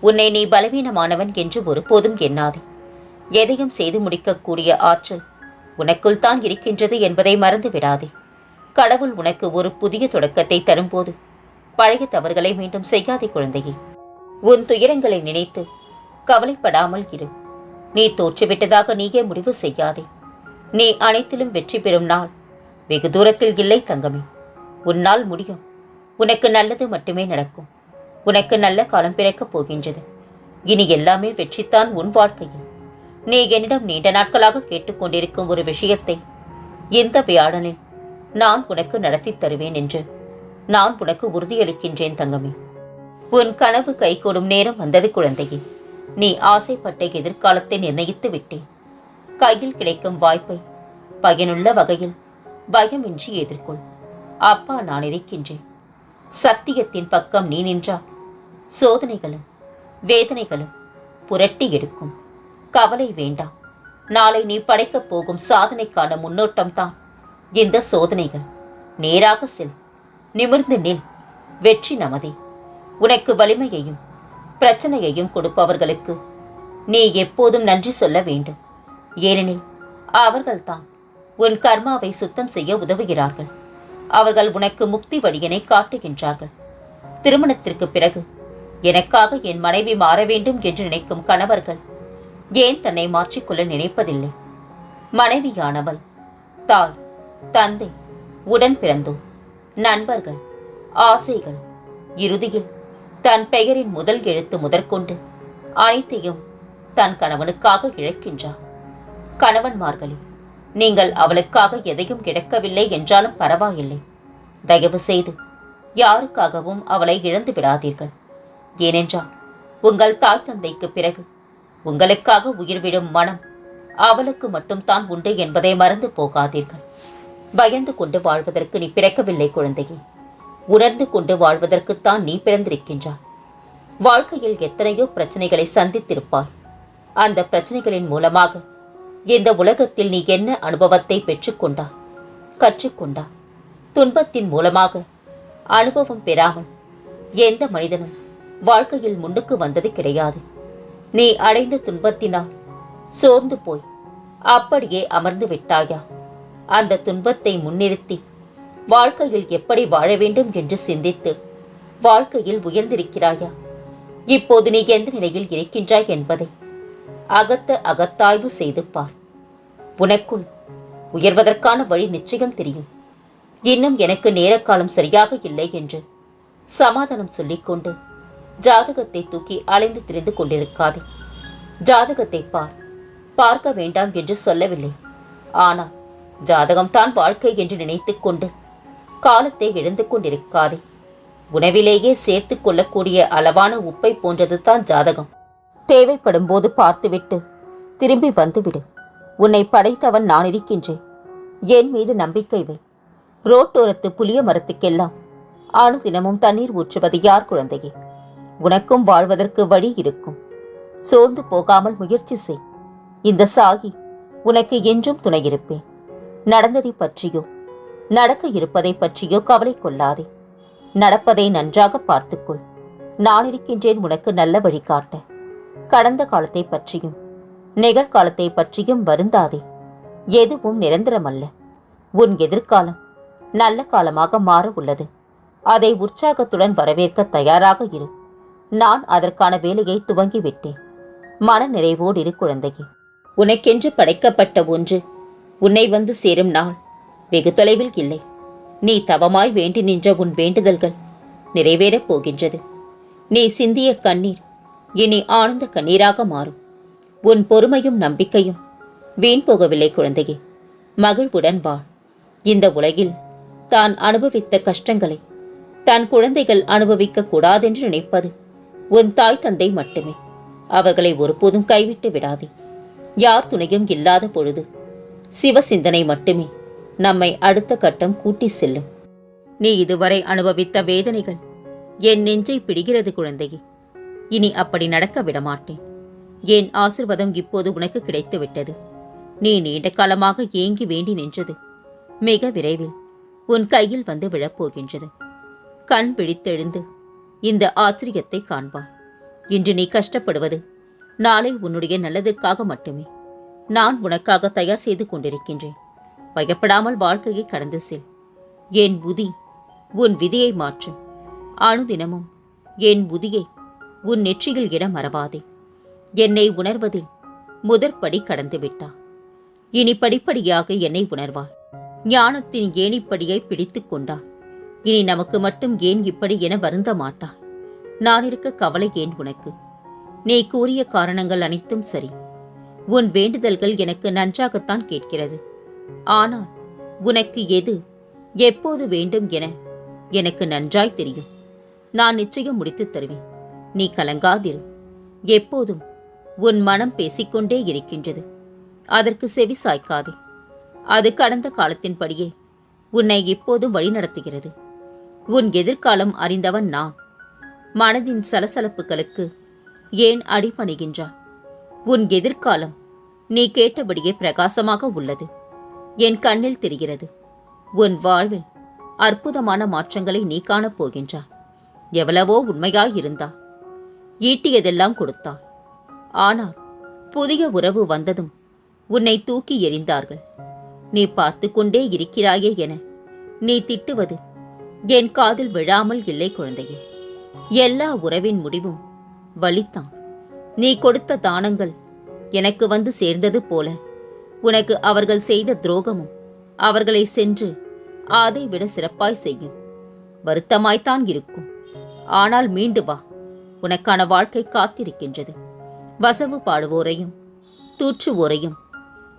உன்னை நீ பலவீனமானவன் என்று ஒருபோதும் எண்ணாதே. எதையும் செய்து முடிக்கக்கூடிய ஆற்றல் உனக்குள் தான் இருக்கின்றது என்பதை மறந்து விடாதே கடவுள் உனக்கு ஒரு புதிய தொடக்கத்தை தரும்போது பழைய தவறுகளை மீண்டும் செய்யாதே குழந்தையே. உன் துயரங்களை நினைத்து கவலைப்படாமல் இரு. நீ தோற்றுவிட்டதாக நீயே முடிவு செய்யாதே. நீ அனைத்திலும் வெற்றி பெறும் நாள் வெகு தூரத்தில் இல்லை தங்கமே. உன்னால் முடியும். உனக்கு நல்லது மட்டுமே நடக்கும். உனக்கு நல்ல காலம் பிறக்கப் போகின்றது. இனி எல்லாமே வெற்றித்தான் உன் வாழ்க்கையில். நீ என்னிடம் நீண்ட நாட்களாக கேட்டுக்கொண்டிருக்கும் ஒரு விஷயத்தை எந்த வியாழனில் நான் உனக்கு நடத்தித் தருவேன் என்று நான் உனக்கு உறுதியளிக்கின்றேன் தங்கமே. உன் கனவு கைகூடும் நேரம் வந்தது குழந்தையே. நீ ஆசைப்பட்ட எதிர்காலத்தை நிர்ணயித்து விட்டேன். கையில் கிடைக்கும் வாய்ப்பை பயனுள்ள வகையில் பயமின்றி எதிர்கொள். அப்பா நான் இருக்கின்றேன். சத்தியத்தின் பக்கம் நீ நின்றால் சோதனைகளும் வேதனைகளும் புரட்டி எடுக்கும். கவலை வேண்டாம். நாளை நீ படைக்கப் போகும் சாதனைக்கான முன்னோட்டம்தான். இந்த சோதனைகள் நேராக செல். நிமிர்ந்து நில். வெற்றி நமதே. உனக்கு வலிமையையும் பிரச்சனையையும் கொடுப்பவர்களுக்கு நீ எப்போதும் நன்றி சொல்ல வேண்டும். ஏனெனில் அவர்கள்தான் உன் கர்மாவை சுத்தம் செய்ய உதவுகிறார்கள். அவர்கள் உனக்கு முக்தி வழியினை காட்டுகின்றார்கள். திருமணத்திற்கு பிறகு எனக்காக என் மனைவி மாற வேண்டும் என்று நினைக்கும் கணவர்கள் ஏன் தன்னை மாற்றிக்கொள்ள நினைப்பதில்லை? மனைவியானவள் தாய் தந்தை உடன் பிறந்தோர் நண்பர்கள் ஆசைகள் இறுதியில் தன் பெயரின் முதல் எழுத்து முதற்கொண்டு அனைத்தையும் தன் கணவனுக்காக இழக்கின்றார் கணவன்மார்களே நீங்கள் அவளுக்காக எதையும் இழக்கவில்லை என்றாலும் பரவாயில்லை. தயவு செய்து யாருக்காகவும் அவளை இழந்து விடாதீர்கள் ஏனென்றால் உங்கள் தாய் தந்தைக்கு பிறகு உங்களுக்காக உயிர்விடும் மனம் அவளுக்கு மட்டும் தான் உண்டு என்பதை மறந்து போகாதீர்கள். பயந்து கொண்டு வாழ்வதற்கு நீ பிறக்கவில்லை குழந்தையே. உணர்ந்து கொண்டு வாழ்வதற்குத்தான் நீ பிறந்திருக்கின்றாய். வாழ்க்கையில் எத்தனையோ பிரச்சனைகளை சந்தித்திருப்பாய். அந்த பிரச்சனைகளின் மூலமாக இந்த உலகத்தில் நீ என்ன அனுபவத்தை பெற்றுக்கொண்டா? கற்றுக்கொண்டா? துன்பத்தின் மூலமாக அனுபவம் பெறாமல் எந்த மனிதனும் வாழ்க்கையில் முன்னுக்கு வந்தது கிடையாது. நீ அடைந்த துன்பத்தினால் சோர்ந்து போய் அப்படியே அமர்ந்து விட்டாயா? அந்த துன்பத்தை முன்னிறுத்தி வாழ்க்கையில் எப்படி வாழ வேண்டும் என்று சிந்தித்து வாழ்க்கையில் உயர்ந்திருக்கிறாயா? இப்போது நீ எந்த நிலையில் இருக்கின்றாய் என்பதை அகத்த அகத்தாய்வு செய்து பார். உனக்குள் உயர்வதற்கான வழி நிச்சயம் தெரியும். இன்னும் எனக்கு நேரக்காலம் சரியாக இல்லை என்று சமாதானம் சொல்லிக்கொண்டு ஜாதகத்தை தூக்கி அலைந்து திரிந்து கொண்டிருக்காதே. ஜாதகத்தை பார். பார்க்க வேண்டாம் என்று சொல்லவில்லை. ஆனால் ஜாதகம்தான் வாழ்க்கை என்று நினைத்து கொண்டு காலத்தை இழந்து கொண்டிருக்காதே. உணவிலேயே சேர்த்து கொள்ளக்கூடிய அளவான உப்பை போன்றது தான் ஜாதகம். தேவைப்படும் போது பார்த்துவிட்டு திரும்பி வந்துவிடு. உன்னை படைத்தவன் நான் இருக்கின்றேன். என் மீது நம்பிக்கை வை. ரோட்டோரத்து புளிய மரத்துக்கெல்லாம். அனுதினமும் தண்ணீர் ஊற்றுவது யார் குழந்தையே? உனக்கும் வாழ்வதற்கு வழி இருக்கும். சோர்ந்து போகாமல் முயற்சி செய். இந்த சாகி உனக்கு என்றும் துணையிருப்பேன். நடந்ததை பற்றியோ நடக்க இருப்பதை பற்றியோ கவலை கொள்ளாதே. நடப்பதை நன்றாக பார்த்துக்கொள். நான் இருக்கின்றேன் உனக்கு நல்ல வழிகாட்ட கடந்த காலத்தை பற்றியும் நிகழ்காலத்தை பற்றியும் வருந்தாதே. எதுவும் நிரந்தரமல்ல. உன் எதிர்காலம் நல்ல காலமாக மாற உள்ளது. அதை உற்சாகத்துடன் வரவேற்க தயாராக இரு. நான் அதற்கான வேலையை துவங்கிவிட்டேன். மன நிறைவோடு இரு குழந்தையே. உனக்கென்று படைக்கப்பட்ட ஒன்று உன்னை வந்து சேரும் நாள். வெகு தொலைவில் இல்லை. நீ தவமாய் வேண்டி நின்ற உன் வேண்டுதல்கள் நிறைவேறப் போகின்றது. நீ சிந்திய கண்ணீர் இனி ஆனந்த கண்ணீராக மாறும். உன் பொறுமையும் நம்பிக்கையும் வீண் போகவில்லை குழந்தையே. மகிழ்வுடன் வாழ் இந்த உலகில் தான் அனுபவித்த கஷ்டங்களை தன் குழந்தைகள் அனுபவிக்க கூடாதென்று நினைப்பது உன் தாய் தந்தை மட்டுமே. அவர்களை ஒருபோதும் கைவிட்டு விடாதே. யார் துணையும் இல்லாத பொழுது சிவ சிந்தனை மட்டுமே நம்மை அடுத்த கட்டம் கூட்டி செல்லும். நீ இதுவரை அனுபவித்த வேதனைகள் என் நெஞ்சை பிடிகிறது குழந்தையே. இனி அப்படி நடக்க விடமாட்டேன். என் ஆசிர்வாதம் இப்போது உனக்கு கிடைத்துவிட்டது. நீ நீண்ட காலமாக ஏங்கி வேண்டி நின்றது மிக விரைவில் உன் கையில் வந்து விழப்போகின்றது. கண் பிடித்தெழுந்து இந்த ஆச்சரியத்தை காண்பார். இன்று நீ கஷ்டப்படுவது நாளை உன்னுடைய நல்லதற்காக மட்டுமே. நான் உனக்காக தயார் செய்து கொண்டிருக்கின்றேன். பயப்படாமல் வாழ்க்கையை கடந்து செல். என் புதி உன் விதியை மாற்றும் அணுதினமும் என் புதியை உன் நெற்றியில் இட மறவாதே என்னை உணர்வதில் முதற்படி கடந்துவிட்டா. இனி படிப்படியாக என்னை உணர்வார் ஞானத்தின் ஏணிப்படியை பிடித்து கொண்டார் இனி நமக்கு மட்டும் ஏன் இப்படி என வருந்த மாட்டாய். நான் இருக்க கவலை ஏன் உனக்கு? நீ கூறிய காரணங்கள் அனைத்தும் சரி. உன் வேண்டுதல்கள் எனக்கு நன்றாகத்தான் கேட்கிறது. ஆனால் உனக்கு எது எப்போது வேண்டும் என எனக்கு நன்றாய் தெரியும். நான் நிச்சயம் முடித்துத் தருவேன். நீ கலங்காதிரு. எப்போதும் உன் மனம் பேசிக்கொண்டே இருக்கின்றது. அதற்கு செவி சாய்க்காதே. அது கடந்த காலத்தின்படியே உன்னை இப்போதும் வழிநடத்துகிறது. உன் எதிர்காலம் அறிந்தவன் நான். மனதின் சலசலப்புகளுக்கு ஏன் அடிபணிகின்றாய் உன் எதிர்காலம் நீ கேட்டபடியே பிரகாசமாக உள்ளது. என் கண்ணில் தெரிகிறது உன் வாழ்வில் அற்புதமான மாற்றங்களை நீ காணப் போகின்றாய் எவ்வளவோ உண்மையாயிருந்தா ஈட்டியதெல்லாம் கொடுத்தா. ஆனால் புதிய உறவு வந்ததும் உன்னை தூக்கி எறிந்தார்கள். நீ பார்த்து கொண்டே இருக்கிறாயே என நீ திட்டுவது என் காதில் விழாமல் இல்லை குழந்தையே. எல்லா உறவின் முடிவும் வலித்தான். நீ கொடுத்த தானங்கள் எனக்கு வந்து சேர்ந்தது போல. உனக்கு அவர்கள் செய்த துரோகமும் அவர்களை சென்று அதை விட சிறப்பாய் செய்யும். வருத்தமாய்த்தான் இருக்கும். ஆனால் மீண்டு வா. உனக்கான வாழ்க்கை காத்திருக்கின்றது. வசவு பாடுவோரையும் தூற்றுவோரையும்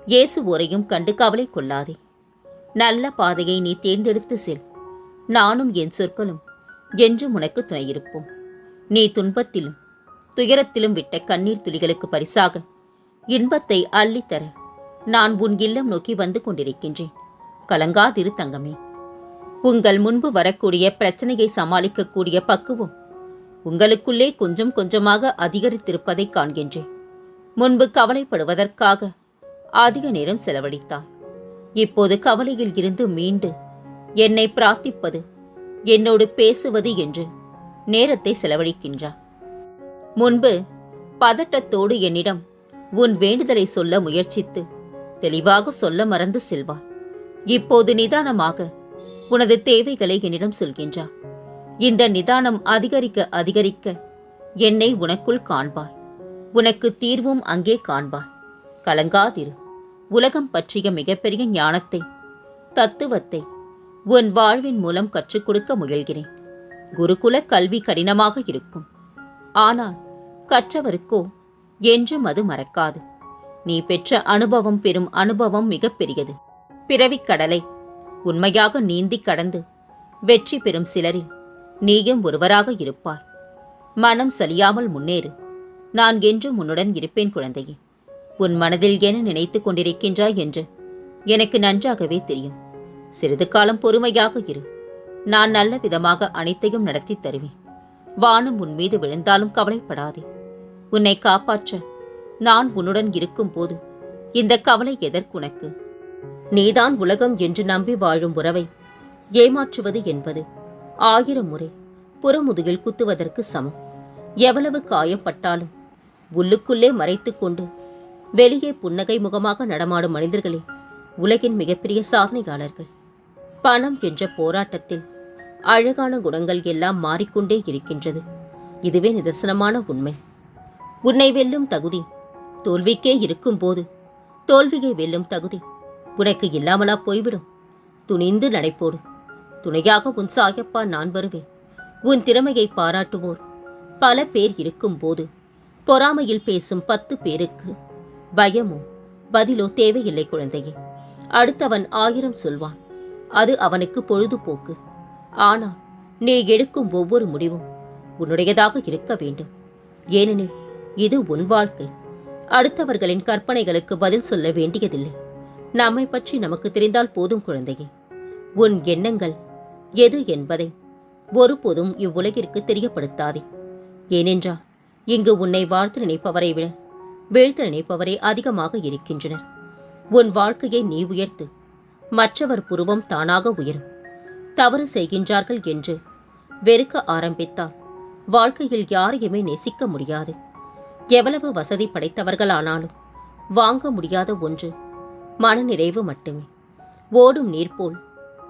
இயேசுவோரையும் கண்டு கவலை கொள்ளாதே. நல்ல பாதையை நீ தேர்ந்தெடுத்து செல். நானும் என் சொற்களும் என்றும் உனக்கு துணையிருப்போம். நீ துன்பத்திலும் துயரத்திலும் விட்ட கண்ணீர் துளிகளுக்கு பரிசாக இன்பத்தை அள்ளித்தர நான் உன் இல்லம் நோக்கி வந்து கொண்டிருக்கின்றேன். கலங்காதிரு தங்கமே. உங்கள் முன்பு வரக்கூடிய பிரச்சனையை சமாளிக்கக்கூடிய பக்குவம் உங்களுக்குள்ளே கொஞ்சம் கொஞ்சமாக அதிகரித்திருப்பதை காண்கின்றேன். முன்பு கவலைப்படுவதற்காக அதிக நேரம் செலவழித்தார். இப்போது கவலையில் இருந்து மீண்டு என்னை பிரார்த்திப்பது என்னோடு பேசுவது என்று நேரத்தை செலவழிக்கின்றார். முன்பு பதட்டத்தோடு என்னிடம் உன் வேண்டுதலை சொல்ல முயற்சித்து தெளிவாக சொல்ல மறந்து செல்வார். இப்போது நிதானமாக உனது தேவைகளை என்னிடம் சொல்கின்றார். இந்த நிதானம் அதிகரிக்க அதிகரிக்க என்னை உனக்குள் காண்பாய் உனக்கு தீர்வும் அங்கே காண்பாய் கலங்காதிரு. உலகம் பற்றிய மிகப்பெரிய ஞானத்தை தத்துவத்தை உன் வாழ்வின் மூலம் கற்றுக் கொடுக்க முயல்கிறேன். குருகுல கல்வி கடினமாக இருக்கும். ஆனால் கற்றவருக்கோ என்றும் அது மறக்காது. நீ பெற்ற அனுபவம் பெறும் அனுபவம் மிகப்பெரியது பிறவிக் கடலை உண்மையாக நீந்தி கடந்து வெற்றி பெறும் சிலரில் நீயும் ஒருவராக இருப்பார் மனம் சலியாமல் முன்னேறு. நான் என்றும் உன்னுடன் இருப்பேன் குழந்தையே. உன் மனதில் என்ன நினைத்துக் கொண்டிருக்கின்றாய் என்று எனக்கு நன்றாகவே தெரியும். சிறிது காலம் பொறுமையாக இரு. நான் நல்ல விதமாக அனைத்தையும் நடத்தி தருவேன். வானம் உன் மீது விழுந்தாலும் கவலைப்படாதே. உன்னை காப்பாற்ற நான் உன்னுடன் இருக்கும்போது இந்த கவலை எதற்குனக்கு? நீதான் உலகம் என்று நம்பி வாழும் உறவை ஏமாற்றுவது என்பது ஆயிரம் முறை புறமுதுகில் குத்துவதற்கு சமம். எவ்வளவு காயப்பட்டாலும் உள்ளுக்குள்ளே மறைத்துக் கொண்டு வெளியே புன்னகை முகமாக நடமாடும் மனிதர்களே உலகின் மிகப்பெரிய சாதனையாளர்கள். பணம் என்ற போராட்டத்தில் அழகான குணங்கள் எல்லாம் மாறிக்கொண்டே இருக்கின்றது. இதுவே நிதர்சனமான உண்மை. உன்னை வெல்லும் தகுதி தோல்விக்கே இருக்கும்போது தோல்வியை வெல்லும் தகுதி உனக்கு இல்லாமலா போய்விடும். துணிந்து நடைபோடு. துணையாக உன் சாயப்பா நான் வருவேன். உன் திறமையை பாராட்டுவோர் பல பேர் இருக்கும்போது பொறாமையில் பேசும் பத்து பேருக்கு பயமோ பதிலோ தேவையில்லை குழந்தையே. அடுத்தவன் ஆயிரம் சொல்வான். அது அவனுக்கு பொழுதுபோக்கு. ஆனால் நீ எடுக்கும் ஒவ்வொரு முடிவும் உன்னுடையதாக இருக்க வேண்டும். ஏனெனில் இது உன் வாழ்க்கை. அடுத்தவர்களின் கற்பனைகளுக்கு பதில் சொல்ல வேண்டியதில்லை. நம்மை பற்றி நமக்கு தெரிந்தால் போதும் குழந்தையே. உன் எண்ணங்கள் எது என்பதை ஒருபோதும் இவ்வுலகிற்கு தெரியப்படுத்தாதே. ஏனென்றால் இங்கு உன்னை வாழ்த்து நினைப்பவரை விட வீழ்த்து நினைப்பவரே அதிகமாக இருக்கின்றனர். உன் வாழ்க்கையை நீ உயர்த்து. மற்றவர் புருவம் தானாக உயரும். தவறு செய்கின்றார்கள் என்று வெறுக்க ஆரம்பித்தால் வாழ்க்கையில் யாரையுமே நேசிக்க முடியாது. எவ்வளவு வசதி படைத்தவர்களானாலும் வாங்க முடியாத ஒன்று மனநிறைவு மட்டுமே. ஓடும் நீர் போல்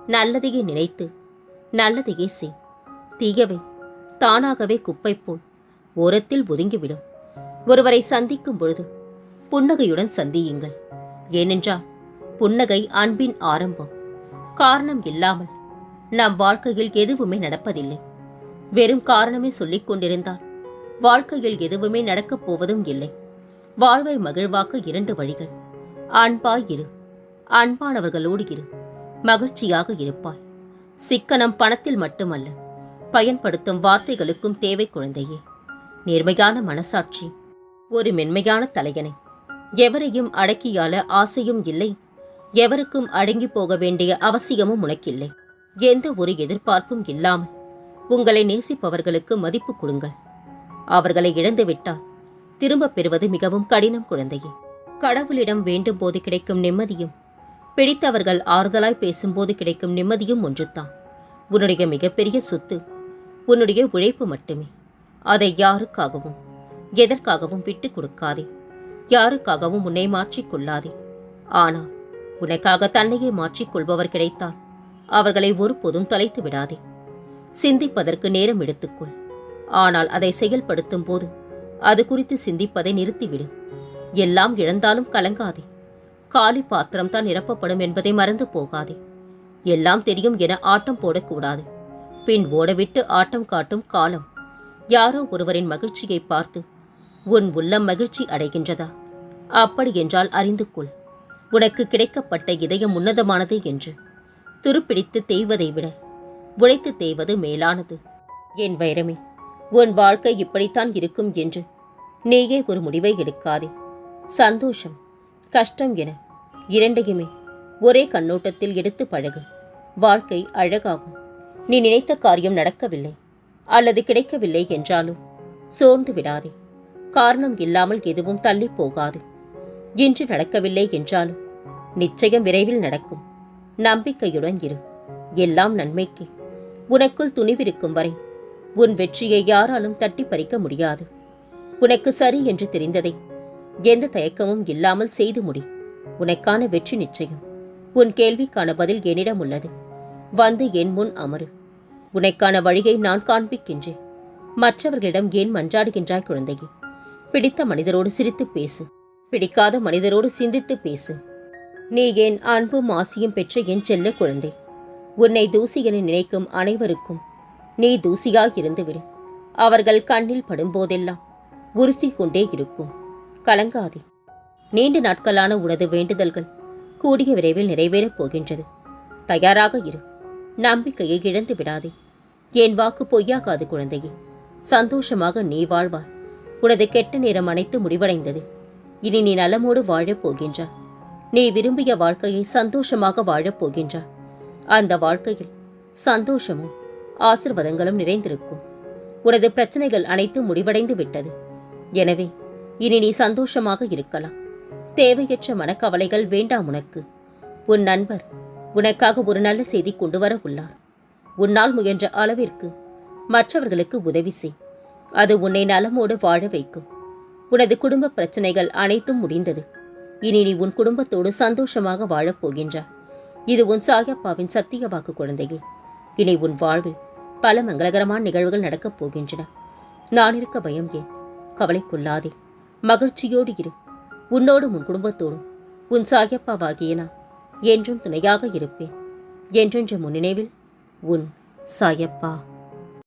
நல்லதையே நினைத்து நல்லதையே செய். தீயவை தானாகவே குப்பை போல் ஓரத்தில் ஒதுங்கிவிடும். ஒருவரை சந்திக்கும் பொழுது புன்னகையுடன் சந்தியுங்கள். ஏனென்றால் புன்னகை அன்பின் ஆரம்பம். காரணம் இல்லாமல் நம் வாழ்க்கையில் எதுவுமே நடப்பதில்லை. வெறும் காரணமே சொல்லிக் கொண்டிருந்தால் வாழ்க்கையில் எதுவுமே நடக்கப் போவதும் இல்லை. வாழ்வை மகிழ்வாக்க இரண்டு வழிகள். அன்பாய் இரு. அன்பானவர்களோடு இரு. மகிழ்ச்சியாக இருப்பாய். சிக்கனம் பணத்தில் மட்டுமல்ல பயன்படுத்தும் வார்த்தைகளுக்கும் தேவை குழந்தையே. நேர்மையான மனசாட்சி. ஒரு மென்மையான தலையணை. எவரையும் அடக்கியால ஆசையும் இல்லை. எவருக்கும் அடங்கி போக வேண்டிய அவசியமும் உனக்கில்லை. எந்த ஒரு எதிர்பார்ப்பும் இல்லாமல் உங்களை நேசிப்பவர்களுக்கு மதிப்பு கொடுங்கள். அவர்களை இழந்துவிட்டால் திரும்பப் பெறுவது மிகவும் கடினம் குழந்தையே. கடவுளிடம் வேண்டும் போது கிடைக்கும் நிம்மதியும் பிடித்தவர்கள் ஆறுதலாய் பேசும்போது கிடைக்கும் நிம்மதியும் ஒன்றுதான். உன்னுடைய மிகப்பெரிய சொத்து உன்னுடைய உழைப்பு மட்டுமே. அதை யாருக்காகவும் எதற்காகவும் விட்டு கொடுக்காதே. யாருக்காகவும் உன்னை மாற்றிக் கொள்ளாதே. ஆனால் உனக்காக தன்னையே மாற்றிக் கொள்பவர் கிடைத்தால் அவர்களை ஒருபோதும் தொலைத்து விடாதே. சிந்திப்பதற்கு நேரம் எடுத்துக்கொள். ஆனால் அதை செயல்படுத்தும் போது அது குறித்து சிந்திப்பதை நிறுத்திவிடு. எல்லாம் இழந்தாலும் கலங்காதே. காலி பாத்திரம் தான் நிரப்பப்படும் என்பதை மறந்து போகாதே. எல்லாம் தெரியும் என ஆட்டம் போடக்கூடாது. பின் ஓடவிட்டு ஆட்டம் காட்டும் காலம். யாரோ ஒருவரின் மகிழ்ச்சியை பார்த்து உன் உள்ளம் மகிழ்ச்சி அடைகின்றதா? அப்படி என்றால் அறிந்து கொள். உனக்கு கிடைக்கப்பட்ட இதயம் உன்னதமானது என்று. துருப்பிடித்து தேய்வதை விட உழைத்து தேய்வது மேலானது. என் வைரமே உன் வாழ்க்கை இப்படித்தான் இருக்கும் என்று. நீயே ஒரு முடிவை எடுக்காதே. சந்தோஷம் கஷ்டம் என இரண்டையுமே ஒரே கண்ணோட்டத்தில் எடுத்து பழகு. வாழ்க்கை அழகாகும். நீ நினைத்த காரியம் நடக்கவில்லை. அல்லது கிடைக்கவில்லை என்றாலும் சோர்ந்து விடாதே. காரணம் இல்லாமல் எதுவும் தள்ளி போகாது. இன்று நடக்கவில்லை என்றாலும் நிச்சயம் விரைவில் நடக்கும். நம்பிக்கையுடன் இரு. எல்லாம் நன்மைக்கு. உனக்குள் துணிவிருக்கும் வரை உன் வெற்றியை யாராலும் தட்டி பறிக்க முடியாது. உனக்கு சரி என்று தெரிந்ததை எந்த தயக்கமும் இல்லாமல் செய்து முடி. உனக்கான வெற்றி நிச்சயம். உன் கேள்விக்கான பதில் என்னிடம் உள்ளது. வந்து என் முன் அமரு. உனக்கான வழியை நான் காண்பிக்கின்றேன். மற்றவர்களிடம் ஏன் மன்றாடுகின்றாய் குழந்தையே? பிடித்த மனிதரோடு சிரித்து பேசு. பிடிக்காத மனிதரோடு சிந்தித்து பேசு. நீ என் அன்பும் ஆசியும் பெற்ற என் செல்ல குழந்தை. உன்னை தூசி என நினைக்கும் அனைவருக்கும் நீ தூசியாக இருந்துவிடு. அவர்கள் கண்ணில் படும்போதெல்லாம் உறுத்தி கொண்டே இருக்கும். கலங்காதே. நீண்ட நாட்களான உனது வேண்டுதல்கள் கூடிய விரைவில் நிறைவேறப் போகின்றது. தயாராக இரு. நம்பிக்கையை இழந்து விடாதே என் வாக்கு பொய்யாகாது குழந்தையே. சந்தோஷமாக நீ வாழ்வாய். உனது கெட்ட நேரம் அனைத்து முடிவடைந்தது. இனி நீ நலமோடு வாழப் போகின்றாய் நீ விரும்பிய வாழ்க்கையை சந்தோஷமாக வாழப் போகின்றாய் அந்த வாழ்க்கையில் சந்தோஷமும் ஆசிர்வாதங்களும் நிறைந்திருக்கும். உனது பிரச்சனைகள் அனைத்தும் முடிவடைந்து விட்டது. எனவே இனி நீ சந்தோஷமாக இருக்கலாம். தேவையற்ற மனக்கவலைகள் வேண்டாம் உனக்கு. உன் நண்பர் உனக்காக ஒரு நல்ல செய்தி கொண்டு வர உள்ளார். உன்னால் முயன்ற அளவிற்கு மற்றவர்களுக்கு உதவி செய். அது உன்னை நலமோடு வாழ வைக்கும். உனது குடும்ப பிரச்சனைகள் அனைத்தும் முடிந்தது. இனி நீ உன் குடும்பத்தோடு சந்தோஷமாக வாழப்போகின்றாய் இது உன் சாயப்பாவின் சத்திய வாக்கு குழந்தையே. இனி உன் வாழ்வில் பல மங்களகரமான நிகழ்வுகள் நடக்கப் போகின்றன. நான் இருக்க பயம் ஏன்? கவலைக்குள்ளாதே மகிழ்ச்சியோடு இரு. உன்னோடும் உன் குடும்பத்தோடும். உன் சாயப்பாவாகிய நான் என்றும் துணையாக இருப்பேன். என்றென்ற முன்னினைவில் உன் சாயப்பா.